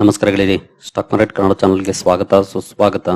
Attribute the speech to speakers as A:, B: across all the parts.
A: ನಮಸ್ಕಾರ ಗೆಳೆಯರಿ stock market Kannada ಚಾನಲ್ಗೆ ಸ್ವಾಗತ, ಸುಸ್ವಾಗತ.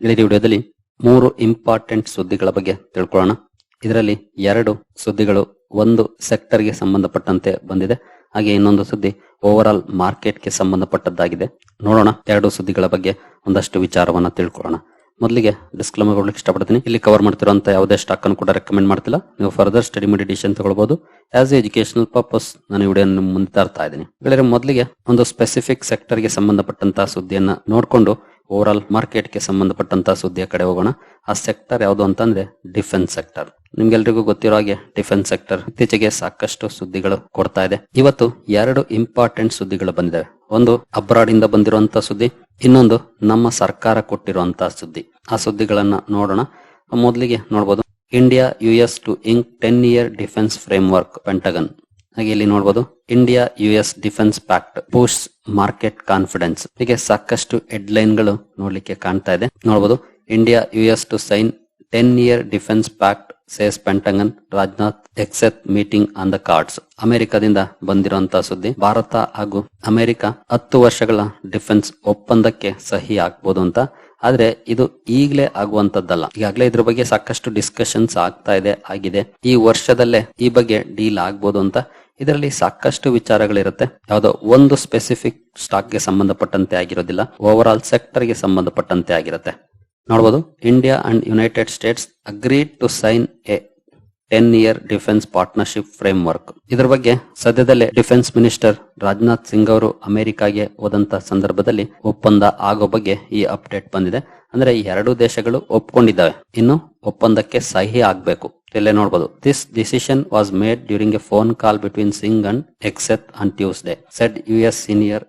A: ಗೆಳೆಯರಿ ವಿಡಿಯೋದಲ್ಲಿ ಮೂರು ಇಂಪಾರ್ಟೆಂಟ್ ಸುದ್ದಿಗಳ ಬಗ್ಗೆ ತಿಳ್ಕೊಳ್ಳೋಣ. ಇದರಲ್ಲಿ ಎರಡು ಸುದ್ದಿಗಳು ಒಂದು ಸೆಕ್ಟರ್ಗೆ ಸಂಬಂಧಪಟ್ಟಂತೆ ಬಂದಿದೆ. ಹಾಗೆ ಇನ್ನೊಂದು ಸುದ್ದಿ ಓವರ್ ಆಲ್ ಮಾರ್ಕೆಟ್ಗೆ ಸಂಬಂಧಪಟ್ಟದ್ದಾಗಿದೆ. ನೋಡೋಣ ಎರಡು ಸುದ್ದಿಗಳ ಬಗ್ಗೆ ಒಂದಷ್ಟು ವಿಚಾರವನ್ನ ತಿಳ್ಕೊಳ್ಳೋಣ. ಮೊದಲಿಗೆ ಡಿಸ್ಕ್ಲೇಮರ್ ಕೊಡ್ಲಿಕ್ಕೆ ಇಷ್ಟಪಡ್ತೀನಿ. ಇಲ್ಲಿ ಕವರ್ ಮಾಡ್ತಿರುವಂತ ಯಾವುದೇ ಸ್ಟಾಕ್ ಅನ್ನು ಕೂಡ ರೆಕಮೆಂಡ್ ಮಾಡ್ತಿಲ್ಲ. ನೀವು ಫರ್ದರ್ ಸ್ಟಡಿ ಮೆಡಿಟೇಷನ್ ತಗೊಳ್ಬಹುದು ಆಸ್ ಎಜುಕೇಶನಲ್ ಪರ್ಪಸ್ ನಾನು ವಿಡಿಯೋ ಮುಂದೆ ತರ್ತಾ ಇದ್ದೀನಿ. ಹೇಳಿದ್ರೆ ಮೊದಲಿಗೆ ಒಂದು ಸ್ಪೆಸಿಫಿಕ್ ಸೆಕ್ಟರ್ಗೆ ಸಂಬಂಧಪಟ್ಟಂತಹ ಸುದ್ದಿಯನ್ನ ನೋಡ್ಕೊಂಡು ಓವರ್ ಆಲ್ ಮಾರ್ಕೆಟ್ಗೆ ಸಂಬಂಧಪಟ್ಟಂತಹ ಸುದ್ದಿಯ ಕಡೆ ಹೋಗೋಣ. ಆ ಸೆಕ್ಟರ್ ಯಾವುದು ಅಂತಂದ್ರೆ ಡಿಫೆನ್ಸ್ ಸೆಕ್ಟರ್ ನಿಮ್ಗೆಲ್ರಿಗೂ ಗೊತ್ತಿರೋ ಹಾಗೆ ಡಿಫೆನ್ಸ್ ಸೆಕ್ಟರ್ ಇತ್ತೀಚೆಗೆ ಸಾಕಷ್ಟು ಸುದ್ದಿಗಳು ಕೊಡ್ತಾ ಇದೆ. ಇವತ್ತು ಎರಡು ಇಂಪಾರ್ಟೆಂಟ್ ಸುದ್ದಿಗಳು ಬಂದಿವೆ ಒಂದು ಅಬ್ರಾಡ್ ಇಂದ ಬಂದಿರುವಂತಹ ಸುದ್ದಿ, ಇನ್ನೊಂದು ನಮ್ಮ ಸರ್ಕಾರ ಕೊಟ್ಟಿರುವಂತಹ ಸುದ್ದಿ. ಆ ಸುದ್ದಿಗಳನ್ನ ನೋಡೋಣ. ಮೊದಲಿಗೆ ನೋಡಬಹುದು India U S to ink ten year defence framework Pentagon. ಹಾಗೆ ಇಲ್ಲಿ ನೋಡಬಹುದು India U S defence pact boost market confidence. ಹೀಗೆ ಸಾಕಷ್ಟು ಹೆಡ್ಲೈನ್ಗಳು ನೋಡ್ಲಿಕ್ಕೆ ಕಾಣ್ತಾ ಇದೆ. ನೋಡಬಹುದು India U S to sign ten year defence pact says Pentagon, Rajnath Hegseth meeting on the cards. ಅಮೆರಿಕದಿಂದ ಬಂದಿರುವಂತಹ ಸುದ್ದಿ, ಭಾರತ ಹಾಗೂ ಅಮೆರಿಕ ಹತ್ತು ವರ್ಷಗಳ ಡಿಫೆನ್ಸ್ ಒಪ್ಪಂದಕ್ಕೆ ಸಹಿ ಹಾಕ್ಬೋದು ಅಂತ. ಆದ್ರೆ ಇದು ಈಗಲೇ ಆಗುವಂತದ್ದಲ್ಲ. ಈಗಾಗಲೇ ಇದ್ರ ಬಗ್ಗೆ ಸಾಕಷ್ಟು ಡಿಸ್ಕಷನ್ಸ್ ಆಗ್ತಾ ಇದೆ, ಆಗಿದೆ. ಈ ವರ್ಷದಲ್ಲೇ ಈ ಬಗ್ಗೆ ಡೀಲ್ ಆಗ್ಬೋದು ಅಂತ. ಇದರಲ್ಲಿ ಸಾಕಷ್ಟು ವಿಚಾರಗಳಿರುತ್ತೆ. ಯಾವುದೋ ಒಂದು ಸ್ಪೆಸಿಫಿಕ್ ಸ್ಟಾಕ್ಗೆ ಸಂಬಂಧಪಟ್ಟಂತೆ ಆಗಿರೋದಿಲ್ಲ. ಓವರ್ ಆಲ್ ಸೆಕ್ಟರ್ಗೆ ಸಂಬಂಧಪಟ್ಟಂತೆ ಆಗಿರುತ್ತೆ. ನೋಡಬಹುದು India and United States agreed to sign a ten year defence partnership framework ಇದರ ಬಗ್ಗೆ ಸದ್ಯದಲ್ಲೇ ಡಿಫೆನ್ಸ್ ಮಿನಿಸ್ಟರ್ ರಾಜನಾಥ್ ಸಿಂಗ್ ಅವರು ಅಮೆರಿಕಾಗೆ ಹೋದಂತ ಸಂದರ್ಭದಲ್ಲಿ ಒಪ್ಪಂದ ಆಗೋ ಬಗ್ಗೆ ಈ ಅಪ್ಡೇಟ್ ಬಂದಿದೆ. ಅಂದ್ರೆ ಎರಡು ದೇಶಗಳು ಒಪ್ಕೊಂಡಿದ್ದಾವೆ. ಇನ್ನು ಒಪ್ಪಂದಕ್ಕೆ ಸಹಿ ಆಗ್ಬೇಕು. ಇಲ್ಲೇ ನೋಡಬಹುದು this decision was made during a phone call between Singh and Hegseth on Tuesday said U S senior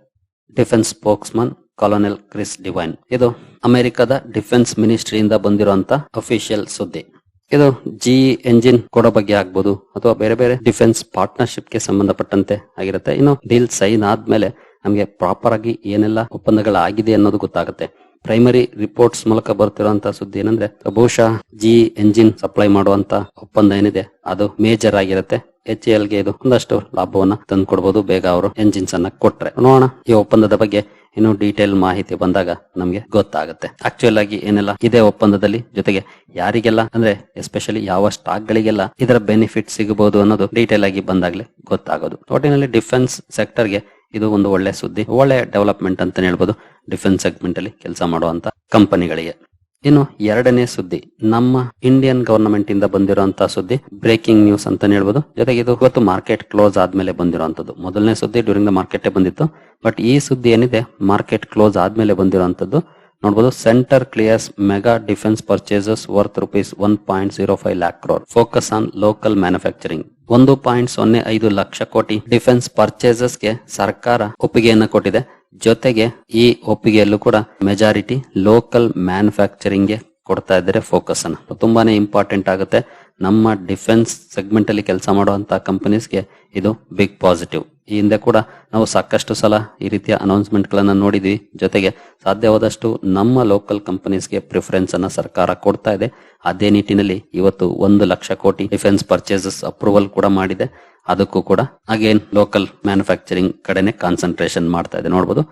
A: defence spokesman colonel Chris Devine ಇದು ಅಮೆರಿಕದ ಡಿಫೆನ್ಸ್ ಮಿನಿಸ್ಟ್ರಿಯಿಂದ ಬಂದಿರುವಂತ ಅಫಿಷಿಯಲ್ ಸುದ್ದಿ. ಇದು ಜಿ ಎಂಜಿನ್ ಕೊಡೋ ಬಗ್ಗೆ ಆಗ್ಬೋದು ಅಥವಾ ಬೇರೆ ಬೇರೆ ಡಿಫೆನ್ಸ್ ಪಾರ್ಟ್ನರ್ಶಿಪ್ಗೆ ಸಂಬಂಧಪಟ್ಟಂತೆ ಆಗಿರುತ್ತೆ. ಇನ್ನು ಡೀಲ್ ಸೈನ್ ಆದ್ಮೇಲೆ ನಮಗೆ ಪ್ರಾಪರ್ ಆಗಿ ಏನೆಲ್ಲ ಒಪ್ಪಂದಗಳಾಗಿದೆ ಅನ್ನೋದು ಗೊತ್ತಾಗುತ್ತೆ. ಪ್ರೈಮರಿ ರಿಪೋರ್ಟ್ಸ್ ಮೂಲಕ ಬರ್ತಿರುವಂತಹ ಸುದ್ದಿ ಏನಂದ್ರೆ, ಬಹುಶಃ ಜಿ ಎಂಜಿನ್ ಸಪ್ಲೈ ಮಾಡುವಂತ ಒಪ್ಪಂದ ಏನಿದೆ, ಅದು ಮೇಜರ್ ಆಗಿರುತ್ತೆ. ಎಚ್ ಎಲ್ಗೆ ಇದು ಒಂದಷ್ಟು ಲಾಭವನ್ನ ತಂದು ಕೊಡಬಹುದು ಬೇಗ ಅವರು ಎಂಜಿನ್ಸ್ ಅನ್ನ ಕೊಟ್ರೆ. ನೋಡೋಣ ಈ ಒಪ್ಪಂದದ ಬಗ್ಗೆ ಇನ್ನು ಡೀಟೇಲ್ ಮಾಹಿತಿ ಬಂದಾಗ ನಮಗೆ ಗೊತ್ತಾಗುತ್ತೆ. ಆಕ್ಚುಯಲ್ ಆಗಿ ಏನೆಲ್ಲ ಇದೇ ಒಪ್ಪಂದದಲ್ಲಿ? ಜೊತೆಗೆ ಯಾರಿಗೆಲ್ಲ? ಅಂದ್ರೆ ಎಸ್ಪೆಷಲಿ ಯಾವ ಸ್ಟಾಕ್ ಗಳಿಗೆಲ್ಲ ಇದರ ಬೆನಿಫಿಟ್ ಸಿಗಬಹುದು ಅನ್ನೋದು ಡೀಟೇಲ್ ಆಗಿ ಬಂದಾಗಲೇ ಗೊತ್ತಾಗೋದು. ಒಟ್ಟಿನಲ್ಲಿ ಡಿಫೆನ್ಸ್ ಸೆಕ್ಟರ್ಗೆ ಇದು ಒಂದು ಒಳ್ಳೆ ಸುದ್ದಿ, ಒಳ್ಳೆ ಡೆವಲಪ್ಮೆಂಟ್ ಅಂತ ಹೇಳ್ಬೋದು. ಡಿಫೆನ್ಸ್ ಸೆಗ್ಮೆಂಟ್ ಅಲ್ಲಿ ಕೆಲಸ ಮಾಡುವಂತ ಕಂಪನಿಗಳಿಗೆ ಇನ್ನು ಎರಡನೇ ಸುದ್ದಿ. ನಮ್ಮ ಇಂಡಿಯನ್ ಗವರ್ನಮೆಂಟ್ ಇಂದ ಬಂದಿರುವಂತಹ ಸುದ್ದಿ ಬ್ರೇಕಿಂಗ್ ನ್ಯೂಸ್ ಅಂತ ಹೇಳ್ಬೋದು. ಜೊತೆಗೆ ಇದು ಇವತ್ತು ಮಾರ್ಕೆಟ್ ಕ್ಲೋಸ್ ಆದ್ಮೇಲೆ ಬಂದಿರುವಂತದ್ದು ಮೊದಲನೇ ಸುದ್ದಿ ಡ್ಯೂರಿಂಗ್ ದ ಮಾರ್ಕೆಟ್ ಬಂದಿತ್ತು. ಬಟ್ ಈ ಸುದ್ದಿ ಏನಿದೆ ಮಾರ್ಕೆಟ್ ಕ್ಲೋಸ್ ಆದ್ಮೇಲೆ ಬಂದಿರುವಂತದ್ದು ನೋಡಬಹುದು centre clears mega defence purchases worth rupees one point zero five lakh crore focus on local manufacturing ಒಂದು ಪಾಯಿಂಟ್ ಸೊನ್ನೆ ಐದು ಲಕ್ಷ ಕೋಟಿ ಡಿಫೆನ್ಸ್ ಪರ್ಚೇಸಸ್ಗೆ ಸರ್ಕಾರ ಒಪ್ಪಿಗೆಯನ್ನ ಕೊಟ್ಟಿದೆ. ಜೊತೆಗೆ ಈ ಒಪ್ಪಿಗೆಯಲ್ಲೂ ಕೂಡ ಮೆಜಾರಿಟಿ ಲೋಕಲ್ ಮ್ಯಾನುಫ್ಯಾಕ್ಚರಿಂಗ್ ಕೊಡ್ತಾ ಇದ್ದಾರೆ ಫೋಕಸ್ ಅನ್ನ. ತುಂಬಾನೇ ಇಂಪಾರ್ಟೆಂಟ್ ಆಗುತ್ತೆ. ನಮ್ಮ ಡಿಫೆನ್ಸ್ ಸೆಗ್ಮೆಂಟ್ ಅಲ್ಲಿ ಕೆಲಸ ಮಾಡುವಂತಹ ಕಂಪನೀಸ್ಗೆ ಇದು ಬಿಗ್ ಪಾಸಿಟಿವ್ ಈ ಹಿಂದೆ ಕೂಡ ನಾವು ಸಾಕಷ್ಟು ಸಲ ಈ ರೀತಿಯ ಅನೌನ್ಸ್ಮೆಂಟ್ ಗಳನ್ನ ನೋಡಿದ್ವಿ. ಜೊತೆಗೆ ಸಾಧ್ಯವಾದಷ್ಟು ನಮ್ಮ ಲೋಕಲ್ ಕಂಪನೀಸ್ಗೆ ಪ್ರಿಫರೆನ್ಸ್ ಅನ್ನ ಸರ್ಕಾರ ಕೊಡ್ತಾ ಇದೆ. ಅದೇ ನಿಟ್ಟಿನಲ್ಲಿ ಇವತ್ತು ಒಂದು ಲಕ್ಷ ಕೋಟಿ ಡಿಫೆನ್ಸ್ ಪರ್ಚೇಸಸ್ ಅಪ್ರೂವಲ್ ಕೂಡ ಮಾಡಿದೆ. ಅದಕ್ಕೂ ಕೂಡ ಅಗೇನ್ ಲೋಕಲ್ ಮ್ಯಾನುಫ್ಯಾಕ್ಚರಿಂಗ್ ಕಡೆನೆ ಕಾನ್ಸಂಟ್ರೇಷನ್ ಮಾಡ್ತಾ ಇದೆ. ನೋಡಬಹುದು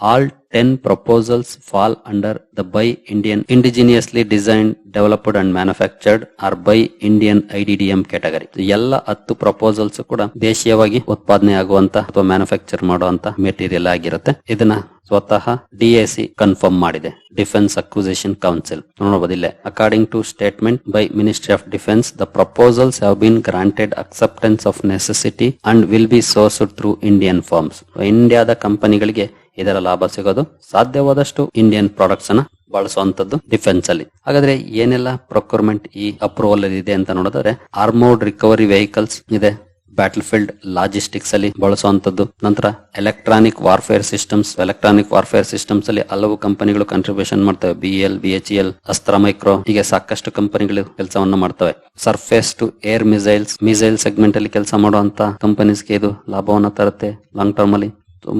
A: all ten proposals fall under the Buy Indian Indigenously Designed, Developed and Manufactured or Buy Indian IDDM category. ಎಲ್ಲ ಹತ್ತು ಪ್ರಪೋಸಲ್ಸ್ ಕೂಡ ದೇಶೀಯವಾಗಿ ಉತ್ಪಾದನೆ ಆಗುವಂತ ಅಥವಾ ಮ್ಯಾನುಫ್ಯಾಕ್ಚರ್ ಮಾಡುವಂತ ಮೆಟೀರಿಯಲ್ ಆಗಿರುತ್ತೆ. ಇದನ್ನ ಸ್ವತಃ ಡಿಎಸಿ ಕನ್ಫರ್ಮ್ ಮಾಡಿದೆ. Defence acquisition council ನೋಡಬಹುದಿಲ್ಲ according to statement by ministry of defence the proposals have been granted acceptance of necessity and will be sourced through Indian firms ಇಂಡಿಯಾದ ಕಂಪನಿಗಳಿಗೆ ಇದರ ಲಾಭ ಸಿಗೋದು ಸಾಧ್ಯವಾದಷ್ಟು ಇಂಡಿಯನ್ ಪ್ರಾಡಕ್ಟ್ಸ್ ಅನ್ನ ಬಳಸುವಂತದ್ದು ಡಿಫೆನ್ಸ್ ಅಲ್ಲಿ. ಹಾಗಾದ್ರೆ ಏನೆಲ್ಲ ಪ್ರೊಕ್ಯೂರ್ಮೆಂಟ್ ಈ ಅಪ್ರೂವಲ್ ಇದೆ ಅಂತ ನೋಡಿದ್ರೆ ಆರ್ಮೋರ್ಡ್ ರಿಕವರಿ ವೆಹಿಕಲ್ಸ್ ಇದೆ ಬ್ಯಾಟಲ್ ಫೀಲ್ಡ್ ಲಾಜಿಸ್ಟಿಕ್ಸ್ ಅಲ್ಲಿ ಬಳಸುವಂತದ್ದು ನಂತರ electronic warfare systems electronic warfare systems ಅಲ್ಲಿ ಹಲವು ಕಂಪನಿಗಳು ಕಾಂಟ್ರಿಬ್ಯೂಷನ್ ಮಾಡ್ತವೆ B L B H L Astra micro ಹೀಗೆ ಸಾಕಷ್ಟು ಕಂಪನಿಗಳು ಕೆಲಸವನ್ನು ಮಾಡ್ತವೆ. Surface to air missiles missile segment ಅಲ್ಲಿ ಕೆಲಸ ಮಾಡುವಂತ ಕಂಪನೀಸ್ಗೆ ಇದು ಲಾಭವನ್ನ ತರುತ್ತೆ ಲಾಂಗ್ ಟರ್ಮ್ ಅಲ್ಲಿ.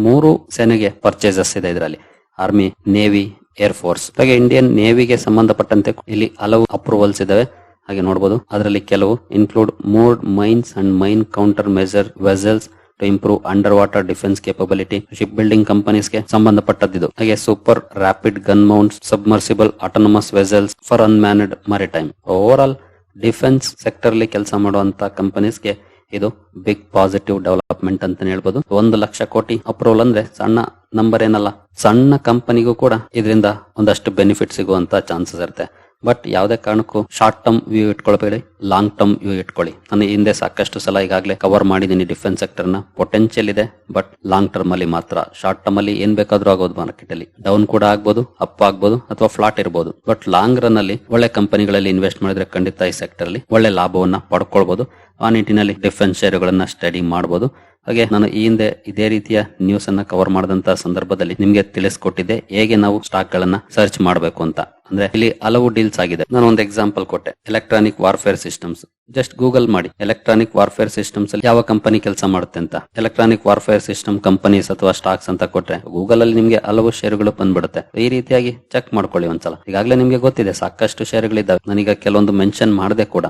A: ಮೂರು ಸೇನೆಗೆ ಪರ್ಚೇಸಸ್ ಇದೆ ಇದರಲ್ಲಿ. ಆರ್ಮಿ ನೇವಿ ಏರ್ ಫೋರ್ಸ್ ಹಾಗೆ ಇಂಡಿಯನ್ ನೇವಿಗೆ ಸಂಬಂಧಪಟ್ಟಂತೆ ಇಲ್ಲಿ ಹಲವು ಅಪ್ರೂವಲ್ಸ್ ಇದಾವೆ. ಹಾಗೆ ನೋಡಬಹುದು ಅದರಲ್ಲಿ ಕೆಲವು include moored mines and mine countermeasure vessels to improve underwater defence capability shipbuilding ಕಂಪನೀಸ್ಗೆ ಸಂಬಂಧಪಟ್ಟದ್ದಿದು. ಹಾಗೆ super rapid gun mount submersible autonomous vessels for unmanned maritime overall defence sector ಅಲ್ಲಿ ಕೆಲಸ ಮಾಡುವಂತ ಕಂಪನೀಸ್ಗೆ ಇದು ಬಿಗ್ ಪಾಸಿಟಿವ್ ಡೆವಲಪ್ಮೆಂಟ್ ಅಂತ ಹೇಳ್ಬೋದು. ಒಂದು ಲಕ್ಷ ಕೋಟಿ ಅಪ್ರೂವಲ್ ಅಂದ್ರೆ ಸಣ್ಣ ನಂಬರ್ ಏನಲ್ಲ, ಸಣ್ಣ ಕಂಪನಿಗೂ ಕೂಡ ಇದರಿಂದ ಒಂದಷ್ಟು ಬೆನಿಫಿಟ್ ಸಿಗುವಂತ ಚಾನ್ಸಸ್ ಇರುತ್ತೆ. ಬಟ್ ಯಾವುದೇ ಕಾರಣಕ್ಕೂ ಶಾರ್ಟ್ ಟರ್ಮ್ ವ್ಯೂ ಇಟ್ಕೊಳ್ಬೇಡಿ ಲಾಂಗ್ ಟರ್ಮ್ ವ್ಯೂ ಇಟ್ಕೊಳ್ಳಿ. ನಾನು ಹಿಂದೆ ಸಾಕಷ್ಟು ಸಲ ಈಗಾಗಲೇ ಕವರ್ ಮಾಡಿದ್ದೀನಿ ಡಿಫೆನ್ಸ್ ಸೆಕ್ಟರ್ನ. ಪೊಟೆನ್ಶಿಯಲ್ ಇದೆ ಬಟ್ ಲಾಂಗ್ ಟರ್ಮ್ ಅಲ್ಲಿ ಮಾತ್ರ. ಶಾರ್ಟ್ ಟರ್ಮ್ ಅಲ್ಲಿ ಏನ್ ಬೇಕಾದ್ರೂ ಆಗೋದು ಮಾರ್ಕೆಟ್ ಅಲ್ಲಿ. ಡೌನ್ ಕೂಡ ಆಗ್ಬೋದು ಅಪ್ ಆಗ್ಬೋದು, ಅಥವಾ ಫ್ಲಾಟ್ ಇರಬಹುದು ಬಟ್ ಲಾಂಗ್ ರನ್ ಅಲ್ಲಿ ಒಳ್ಳೆ ಕಂಪನಿಗಳಲ್ಲಿ ಇನ್ವೆಸ್ಟ್ ಮಾಡಿದ್ರೆ ಖಂಡಿತ ಈ ಸೆಕ್ಟರ್ ಅಲ್ಲಿ ಒಳ್ಳೆ ಲಾಭವನ್ನ ಪಡ್ಕೊಳ್ಬಹುದು ಆ ನಿಟ್ಟಿನಲ್ಲಿ ಡಿಫೆನ್ಸ್ ಶೇರ್ಗಳನ್ನ ಸ್ಟಡಿ ಮಾಡಬಹುದು ಹಾಗೆ ನಾನು ಈ ಹಿಂದೆ ಇದೇ ರೀತಿಯ ನ್ಯೂಸ್ ಅನ್ನ ಕವರ್ ಮಾಡಿದಂತಹ ಸಂದರ್ಭದಲ್ಲಿ ನಿಮ್ಗೆ ತಿಳಿಸ್ಕೊಟ್ಟಿದ್ದೆ. ಹೇಗೆ ನಾವು ಸ್ಟಾಕ್ ಗಳನ್ನ ಸರ್ಚ್ ಮಾಡಬೇಕು ಅಂತ. ಅಂದ್ರೆ ಇಲ್ಲಿ ಹಲವು ಡೀಲ್ಸ್ ಆಗಿದೆ. ನಾನು ಒಂದು ಎಕ್ಸಾಂಪಲ್ ಕೊಟ್ಟೆ. Electronic warfare systems just Google ಮಾಡಿ. ಎಲೆಕ್ಟ್ರಾನಿಕ್ ವಾರ್ಫೇರ್ ಸಿಸ್ಟಮ್ಸ್ ಅಲ್ಲಿ ಯಾವ ಕಂಪನಿ ಕೆಲಸ ಮಾಡುತ್ತೆ ಅಂತ. ಎಲೆಕ್ಟ್ರಾನಿಕ್ ವಾರ್ಫೇರ್ ಸಿಸ್ಟಮ್ ಕಂಪನೀಸ್ ಅಥವಾ ಸ್ಟಾಕ್ಸ್ ಅಂತ ಕೊಟ್ರೆ ಗೂಗಲ್ ಅಲ್ಲಿ ನಿಮ್ಗೆ ಹಲವು ಶೇರುಗಳು ಬಂದ್ಬಿಡುತ್ತೆ. ಈ ರೀತಿಯಾಗಿ ಚೆಕ್ ಮಾಡ್ಕೊಳ್ಳಿ ಒಂದ್ಸಲ. ಈಗಾಗಲೇ ನಿಮ್ಗೆ ಗೊತ್ತಿದೆ, ಸಾಕಷ್ಟು ಶೇರ್ಗಳಿದ್ದಾವೆ ನಾನೀಗ ಕೆಲವೊಂದು ಮೆನ್ಷನ್ ಮಾಡದೆ ಕೂಡ.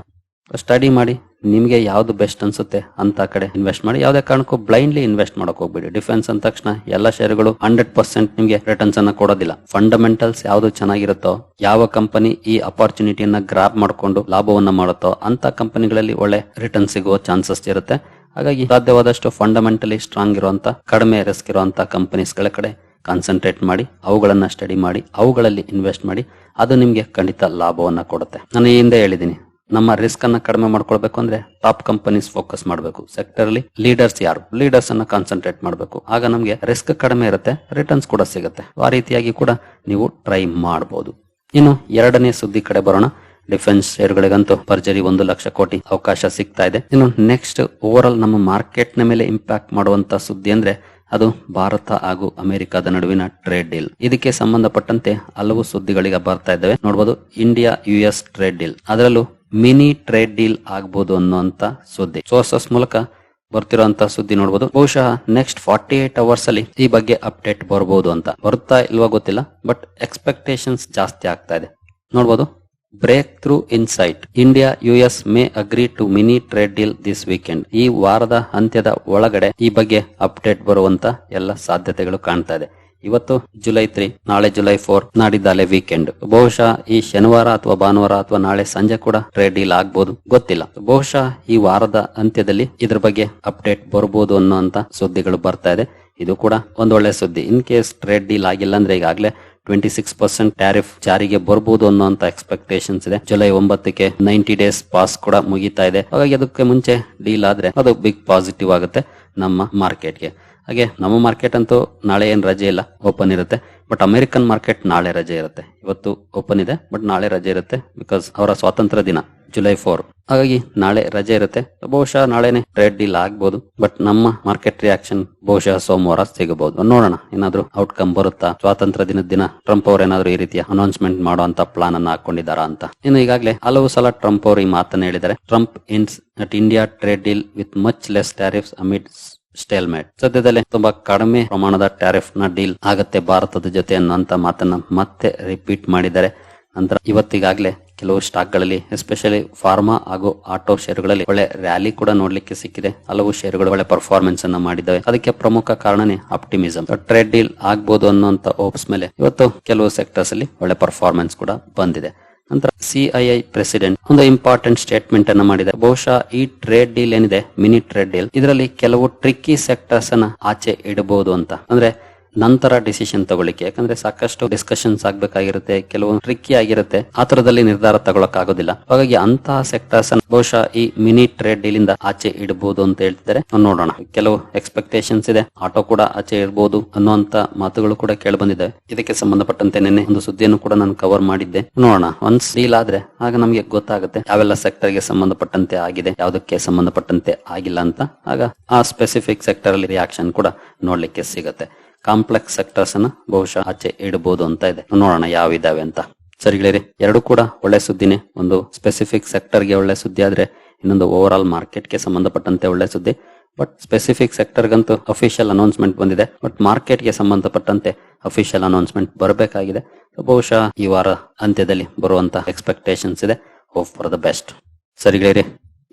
A: ಸ್ಟಡಿ ಮಾಡಿ, ನಿಮಗೆ ಯಾವ್ದು ಬೆಸ್ಟ್ ಅನ್ಸುತ್ತೆ ಅಂತ ಕಡೆ ಇನ್ವೆಸ್ಟ್ ಮಾಡಿ. ಯಾವ್ದೇ ಕಾರಣಕ್ಕೂ ಬ್ಲೈಂಡ್ಲಿ ಇನ್ವೆಸ್ಟ್ ಮಾಡಕ್ ಹೋಗ್ಬೇಡಿ. ಡಿಫೆನ್ಸ್ ಅಂದ ತಕ್ಷಣ ಎಲ್ಲ ಷೇರುಗಳು ಹಂಡ್ರೆಡ್ ಪರ್ಸೆಂಟ್ ನಿಮಗೆ ರಿಟರ್ನ್ಸ್ ಅನ್ನ ಕೊಡೋದಿಲ್ಲ. ಫಂಡಮೆಂಟಲ್ಸ್ ಯಾವ್ದು ಚೆನ್ನಾಗಿರುತ್ತೋ, ಯಾವ ಕಂಪನಿ ಈ ಅಪಾರ್ಚುನಿಟಿಯನ್ನ ಗ್ರಾಪ್ ಮಾಡ್ಕೊಂಡು ಲಾಭವನ್ನ ಮಾಡುತ್ತೋ ಅಂತ ಕಂಪನಿಗಳಲ್ಲಿ ಒಳ್ಳೆ ರಿಟರ್ನ್ ಸಿಗುವ ಚಾನ್ಸಸ್ ಇರುತ್ತೆ. ಹಾಗಾಗಿ ಸಾಧ್ಯವಾದಷ್ಟು ಫಂಡಮೆಂಟಲಿ ಸ್ಟ್ರಾಂಗ್ ಇರುವಂತ, ಕಡಿಮೆ ರಿಸ್ಕ್ ಇರುವಂತ ಕಂಪನೀಸ್ಗಳ ಕಡೆ ಕಾನ್ಸಂಟ್ರೇಟ್ ಮಾಡಿ, ಅವುಗಳನ್ನ ಸ್ಟಡಿ ಮಾಡಿ, ಅವುಗಳಲ್ಲಿ ಇನ್ವೆಸ್ಟ್ ಮಾಡಿ, ಅದು ನಿಮಗೆ ಖಂಡಿತ ಲಾಭವನ್ನ ಕೊಡುತ್ತೆ. ನಾನು ಈ ಹಿಂದೆ ಹೇಳಿದ್ದೀನಿ ನಮ್ಮ ರಿಸ್ಕ್ ಅನ್ನ ಕಡಿಮೆ ಮಾಡ್ಕೊಳ್ಬೇಕು ಅಂದ್ರೆ ಟಾಪ್ ಕಂಪನೀಸ್ ಫೋಕಸ್ ಮಾಡಬೇಕು. ಸೆಕ್ಟರ್ ಅಲ್ಲಿ ಲೀಡರ್ಸ್ ಯಾರು? ಲೀಡರ್ಸ್ ಅನ್ನ ಕಾನ್ಸಂಟ್ರೇಟ್ ಮಾಡಬೇಕು. ಆಗ ನಮಗೆ ರಿಸ್ಕ್ ಕಡಿಮೆ ಇರುತ್ತೆ ರಿಟರ್ನ್ಸ್ ಕೂಡ ಸಿಗುತ್ತೆ. ಆ ರೀತಿಯಾಗಿ ಕೂಡ ನೀವು ಟ್ರೈ ಮಾಡಬಹುದು ಇನ್ನು ಎರಡನೇ ಸುದ್ದಿ ಕಡೆ ಬರೋಣ. ಡಿಫೆನ್ಸ್ ಶೇರುಗಳಿಗಂತೂ ಭರ್ಜರಿ ಒಂದು ಲಕ್ಷ ಕೋಟಿ ಅವಕಾಶ ಸಿಗ್ತಾ ಇದೆ. ಇನ್ನು ನೆಕ್ಸ್ಟ್ ಓವರ್ ಆಲ್ ನಮ್ಮ ಮಾರ್ಕೆಟ್ನ ಮೇಲೆ ಇಂಪ್ಯಾಕ್ಟ್ ಮಾಡುವಂತ ಸುದ್ದಿ ಅಂದ್ರೆ ಅದು ಭಾರತ ಹಾಗೂ ಅಮೆರಿಕದ ನಡುವಿನ ಟ್ರೇಡ್ ಡೀಲ್ ಇದಕ್ಕೆ ಸಂಬಂಧಪಟ್ಟಂತೆ ಹಲವು ಸುದ್ದಿಗಳಿಗೆ ಬರ್ತಾ ಇದ್ದಾವೆ. ನೋಡಬಹುದು India U S trade deal ಅದರಲ್ಲೂ ಮಿನಿ ಟ್ರೇಡ್ ಡೀಲ್ ಆಗ್ಬೋದು ಅನ್ನುವಂತ ಸುದ್ದಿ. ಸೋರ್ಸಸ್ ಮೂಲಕ ಬರ್ತಿರೋಂತ ಸುದ್ದಿ ನೋಡಬಹುದು ಬಹುಶಃ ನೆಕ್ಸ್ಟ್ ಫಾರ್ಟಿ ಏಟ್ ಅವರ್ಸ್ ಅಲ್ಲಿ ಈ ಬಗ್ಗೆ ಅಪ್ಡೇಟ್ ಬರಬಹುದು ಅಂತ. ಬರುತ್ತಾ ಇಲ್ವಾ ಗೊತ್ತಿಲ್ಲ ಬಟ್ ಎಕ್ಸ್ಪೆಕ್ಟೇಷನ್ಸ್ ಜಾಸ್ತಿ ಆಗ್ತಾ ಇದೆ. ನೋಡಬಹುದು breakthrough insight India US may agree to mini trade deal this weekend ಈ ವಾರದ ಅಂತ್ಯದ ಒಳಗಡೆ ಈ ಬಗ್ಗೆ ಅಪ್ಡೇಟ್ ಬರುವಂತ ಎಲ್ಲ ಸಾಧ್ಯತೆಗಳು ಕಾಣ್ತಾ ಇದೆ. ಇವತ್ತು ಜುಲೈ ತ್ರೀ, ನಾಳೆ ಜುಲೈ ಫೋರ್ ನಾಡಿದ್ದಾಲೆ ವೀಕೆಂಡ್ ಬಹುಶಃ ಈ ಶನಿವಾರ ಅಥವಾ ಭಾನುವಾರ ಅಥವಾ ನಾಳೆ ಸಂಜೆ ಕೂಡ ಟ್ರೇಡ್ ಡೀಲ್ ಆಗ್ಬಹುದು ಗೊತ್ತಿಲ್ಲ. ಬಹುಶಃ ಈ ವಾರದ ಅಂತ್ಯದಲ್ಲಿ ಇದ್ರ ಬಗ್ಗೆ ಅಪ್ಡೇಟ್ ಬರಬಹುದು ಅನ್ನೋಂತ ಸುದ್ದಿಗಳು ಬರ್ತಾ ಇದೆ. ಇದು ಕೂಡ ಒಂದೊಳ್ಳೆ ಸುದ್ದಿ. ಇನ್ ಕೇಸ್ ಟ್ರೇಡ್ ಡೀಲ್ ಆಗಿಲ್ಲ ಅಂದ್ರೆ ಈಗಾಗಲೇ ಟ್ವೆಂಟಿ ಸಿಕ್ಸ್ ಪರ್ಸೆಂಟ್ ಟ್ಯಾರಿಫ್ ಜಾರಿಗೆ ಬರಬಹುದು ಅನ್ನೋಂತ ಎಕ್ಸ್ಪೆಕ್ಟೇಷನ್ಸ್ ಇದೆ. ಜುಲೈ ಒಂಬತ್ತಕ್ಕೆ ನೈಂಟಿ ಡೇಸ್ ಪಾಸ್ ಕೂಡ ಮುಗಿತಾ ಇದೆ. ಹಾಗಾಗಿ ಅದಕ್ಕೆ ಮುಂಚೆ ಡೀಲ್ ಆದ್ರೆ ಅದು ಬಿಗ್ ಪಾಸಿಟಿವ್ ಆಗುತ್ತೆ ನಮ್ಮ ಮಾರ್ಕೆಟ್ಗೆ ಹಾಗೆ ನಮ್ಮ ಮಾರ್ಕೆಟ್ ಅಂತೂ ನಾಳೆ ಏನು ರಜೆ ಇಲ್ಲ ಓಪನ್ ಇರುತ್ತೆ. ಬಟ್ ಅಮೆರಿಕನ್ ಮಾರ್ಕೆಟ್ ನಾಳೆ ರಜೆ ಇರುತ್ತೆ. ಇವತ್ತು ಓಪನ್ ಇದೆ ಬಟ್ ನಾಳೆ ರಜೆ ಇರುತ್ತೆ ಬಿಕಾಸ್ ಅವರ ಸ್ವಾತಂತ್ರ್ಯ ದಿನ ಜುಲೈ ಫೋರ್ ಹಾಗಾಗಿ ನಾಳೆ ರಜೆ ಇರುತ್ತೆ. ಬಹುಶಃ ನಾಳೆನೆ ಟ್ರೇಡ್ ಡೀಲ್ ಆಗ್ಬೋದು ಬಟ್ ನಮ್ಮ ಮಾರ್ಕೆಟ್ ರಿಯಾಕ್ಷನ್ ಬಹುಶಃ ಸೋಮವಾರ ಸಿಗಬಹುದು. ನೋಡೋಣ, ಏನಾದ್ರೂ ಔಟ್ಕಮ್ ಬರುತ್ತಾ? ಸ್ವಾತಂತ್ರ್ಯ ದಿನದ ದಿನ ಟ್ರಂಪ್ ಅವರು ಏನಾದ್ರು ಈ ರೀತಿಯ ಅನೌನ್ಸ್ಮೆಂಟ್ ಮಾಡುವಂತ ಪ್ಲಾನ್ ಅನ್ನ ಹಾಕೊಂಡಿದ್ದಾರಾ ಅಂತ. ಇನ್ನು ಈಗಾಗಲೇ ಹಲವು ಸಲ ಟ್ರಂಪ್ ಅವರು ಈ ಮಾತನ್ನ ಹೇಳಿದ್ದಾರೆ. Trump hints at India trade deal with much less tariffs amid stalemate ಸದ್ಯದಲ್ಲೇ ತುಂಬಾ ಕಡಿಮೆ ಪ್ರಮಾಣದ ಟ್ಯಾರಿಫ್ನ ಡೀಲ್ ಆಗತ್ತೆ ಭಾರತದ ಜೊತೆ ಅನ್ನುವಂತ ಮಾತನ್ನ ಮತ್ತೆ ರಿಪೀಟ್ ಮಾಡಿದ್ದಾರೆ. ನಂತರ ಇವತ್ತಿಗಾಗಲೇ ಕೆಲವು ಸ್ಟಾಕ್ಗಳಲ್ಲಿ ಎಸ್ಪೆಷಲಿ ಫಾರ್ಮಾ ಹಾಗೂ ಆಟೋ ಶೇರುಗಳಲ್ಲಿ ಒಳ್ಳೆ ರ್ಯಾಲಿ ಕೂಡ ನೋಡ್ಲಿಕ್ಕೆ ಸಿಕ್ಕಿದೆ. ಹಲವು ಶೇರುಗಳು ಒಳ್ಳೆ ಪರ್ಫಾರ್ಮೆನ್ಸ್ ಅನ್ನ ಮಾಡಿದ್ದಾವೆ. ಅದಕ್ಕೆ ಪ್ರಮುಖ ಕಾರಣನೇ ಆಪ್ಟಿಮಿಸಂ ಟ್ರೇಡ್ ಡೀಲ್ ಆಗ್ಬೋದು ಅನ್ನುವಂತ ಹೋಪ್ಸ್ ಮೇಲೆ ಇವತ್ತು ಕೆಲವು ಸೆಕ್ಟರ್ಸ್ ಅಲ್ಲಿ ಒಳ್ಳೆ ಪರ್ಫಾರ್ಮೆನ್ಸ್ ಕೂಡ ಬಂದಿದೆ. ನಂತರ ಸಿಐಐ ಪ್ರೆಸಿಡೆಂಟ್ ಒಂದು ಇಂಪಾರ್ಟೆಂಟ್ ಸ್ಟೇಟ್ಮೆಂಟ್ ಅನ್ನು ಮಾಡಿದೆ. ಬಹುಶಃ ಈ ಟ್ರೇಡ್ ಡೀಲ್ ಏನಿದೆ? ಮಿನಿ ಟ್ರೇಡ್ ಡೀಲ್ ಇದರಲ್ಲಿ ಕೆಲವು ಟ್ರಿಕ್ಕಿ ಸೆಕ್ಟರ್ಸ್ ಅನ್ನ ಆಚೆ ಇಡಬಹುದು ಅಂತ. ಅಂದ್ರೆ ನಂತರ ಡಿಸಿಷನ್ ತಗೊಳ್ಳಿಕ್ಕೆ. ಯಾಕಂದ್ರೆ ಸಾಕಷ್ಟು ಡಿಸ್ಕಷನ್ಸ್ ಆಗ್ಬೇಕಾಗಿರುತ್ತೆ, ಕೆಲವು ಟ್ರಿಕ್ಕಿ ಆಗಿರುತ್ತೆ. ಆ ತರದಲ್ಲಿ ನಿರ್ಧಾರ ತಗೊಳಕ್ ಆಗೋದಿಲ್ಲ ಹಾಗಾಗಿ ಅಂತಹ ಸೆಕ್ಟರ್ಸ್ ಬಹುಶಃ ಈ ಮಿನಿ ಟ್ರೇಡ್ ಡೀಲ್ ಇಂದ ಆಚೆ ಇಡಬಹುದು ಅಂತ ಹೇಳ್ತಿದ್ದಾರೆ. ನೋಡೋಣ. ಕೆಲವು ಎಕ್ಸ್ಪೆಕ್ಟೇಷನ್ಸ್ ಇದೆ. ಆಟೋ ಕೂಡ ಆಚೆ ಇಡಬಹುದು ಅನ್ನುವಂತ ಮಾತುಗಳು ಕೂಡ ಕೇಳಿ ಬಂದಿದೆ ಇದಕ್ಕೆ ಸಂಬಂಧಪಟ್ಟಂತೆ ನಿನ್ನೆ ಒಂದು ಸುದ್ದಿಯನ್ನು ಕೂಡ ನಾನು ಕವರ್ ಮಾಡಿದ್ದೆ. ನೋಡೋಣ. ಒನ್ಸ್ ಡೀಲ್ ಆದ್ರೆ ಆಗ ನಮಗೆ ಗೊತ್ತಾಗುತ್ತೆ ಯಾವೆಲ್ಲ ಸೆಕ್ಟರ್ಗೆ ಸಂಬಂಧಪಟ್ಟಂತೆ ಆಗಿದೆ, ಯಾವುದಕ್ಕೆ ಸಂಬಂಧಪಟ್ಟಂತೆ ಆಗಿಲ್ಲ ಅಂತ. ಆಗ ಆ ಸ್ಪೆಸಿಫಿಕ್ ಸೆಕ್ಟರ್ ಅಲ್ಲಿ ರಿಯಾಕ್ಷನ್ ಕೂಡ ನೋಡ್ಲಿಕ್ಕೆ ಸಿಗುತ್ತೆ. ಕಾಂಪ್ಲೆಕ್ಸ್ ಸೆಕ್ಟರ್ಸ್ ಅನ್ನ ಬಹುಶಃ ಆಚೆ ಇಡಬಹುದು ಅಂತ ಇದೆ. ನೋಡೋಣ ಯಾವ ಇದಾವೆ ಅಂತ. ಸರಿ ಗೆಳೆಯರೆ, ಎರಡು ಕೂಡ ಒಳ್ಳೆ ಸುದ್ದಿನೇ. ಒಂದು ಸ್ಪೆಸಿಫಿಕ್ ಸೆಕ್ಟರ್ಗೆ ಒಳ್ಳೆ ಸುದ್ದಿ ಆದ್ರೆ ಇನ್ನೊಂದು ಓವರ್ ಆಲ್ ಮಾರ್ಕೆಟ್ಗೆ ಸಂಬಂಧಪಟ್ಟಂತೆ ಒಳ್ಳೆ ಸುದ್ದಿ. ಬಟ್ ಸ್ಪೆಸಿಫಿಕ್ ಸೆಕ್ಟರ್ ಗಂತೂ ಅಫಿಷಿಯಲ್ ಅನೌನ್ಸ್ಮೆಂಟ್ ಬಂದಿದೆ. ಬಟ್ ಮಾರ್ಕೆಟ್ಗೆ ಸಂಬಂಧಪಟ್ಟಂತೆ ಅಫಿಷಿಯಲ್ ಅನೌನ್ಸ್ಮೆಂಟ್ ಬರಬೇಕಾಗಿದೆ. ಬಹುಶಃ ಈ ವಾರ ಅಂತ್ಯದಲ್ಲಿ ಬರುವಂತ ಎಕ್ಸ್ಪೆಕ್ಟೇಷನ್ಸ್ ಇದೆ. ಹೋಪ್ ಫಾರ್ ದ ಬೆಸ್ಟ್ ಸರಿ ಗೆಳೆಯರೆ,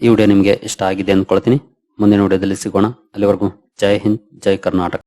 A: ಈ ವಿಡಿಯೋ ನಿಮಗೆ ಇಷ್ಟ ಆಗಿದೆ ಅಂದ್ಕೊಳ್ತೀನಿ ಮುಂದಿನ ವಿಡಿಯೋದಲ್ಲಿ ಸಿಗೋಣ. ಅಲ್ಲಿವರೆಗೂ ಜೈ ಹಿಂದ್, ಜೈ ಕರ್ನಾಟಕ.